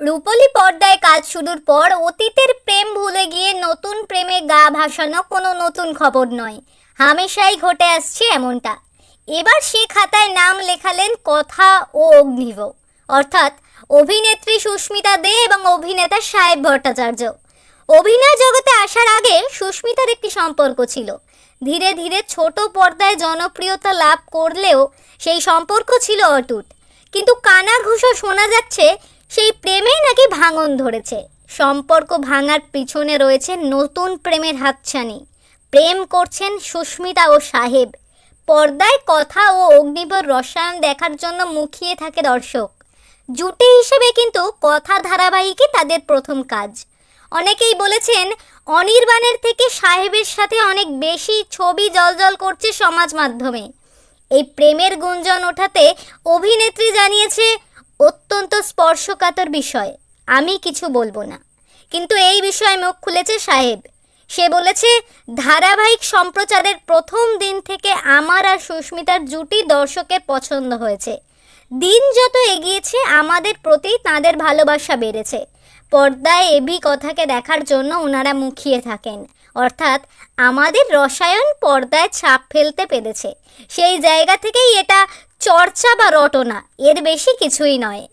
রূপলি পর্দায় কাজ শুরুর পর অতীতের প্রেম ভুলে গিয়ে নতুন প্রেমে গা ভাসানো কোনো নতুন খবর নয়। হামেশাই ঘটে আসছে এমনটা। এবার সে খাতায় নাম লেখালেন কথা ও অগ্নিভ অর্থাৎ অভিনেত্রী সুস্মিতা দে এবং অভিনেতা সাহেব ভট্টাচার্য। অভিনয় জগতে আসার আগে সুস্মিতার একটি সম্পর্ক ছিল। ধীরে ধীরে ছোট পর্দায় জনপ্রিয়তা লাভ করলেও সেই সম্পর্ক ছিল অটুট। কিন্তু কানা ঘুষো শোনা যাচ্ছে সেই প্রেমেই নাকি ভাঙন ধরেছে। সম্পর্ক ভাঙার পিছনে রয়েছে নতুন প্রেমের হাতছানি। প্রেম করছেন সুস্মিতা ও সাহেব। পর্দায় কথা ও অগ্নিবর রসায়ন দেখার জন্য মুখিয়ে থাকে দর্শক। জুটি হিসেবে কিন্তু কথা ধারাবাহিকই তাদের প্রথম কাজ। অনেকেই বলেছেন, অনির্বাণের থেকে সাহেবের সাথে অনেক বেশি ছবি জলজল করছে সমাজ মাধ্যমে। এই প্রেমের গুঞ্জন ওঠাতে অভিনেত্রী জানিয়েছে অত্যন্ত স্পর্শকাতর বিষয়, আমি কিছু বলব না। কিন্তু এই বিষয়ে মুখ খুলেছে সাহেব। সে বলেছে, ধারাবাহিক সম্প্রচারের প্রথম দিন থেকে আমার আর সুস্মিতার জুটি দর্শকের পছন্দ হয়েছে। দিন যত এগিয়েছে, আমাদের প্রতি তাঁদের ভালোবাসা বেড়েছে। পর্দায় এবি কথাকে দেখার জন্য ওনারা মুখিয়ে থাকেন। অর্থাৎ, আমাদের রসায়ন পর্দায় ছাপ ফেলতে পেরেছে। সেই জায়গা থেকেই এটা চর্চা বা রটনা, এর বেশি কিছুই নয়।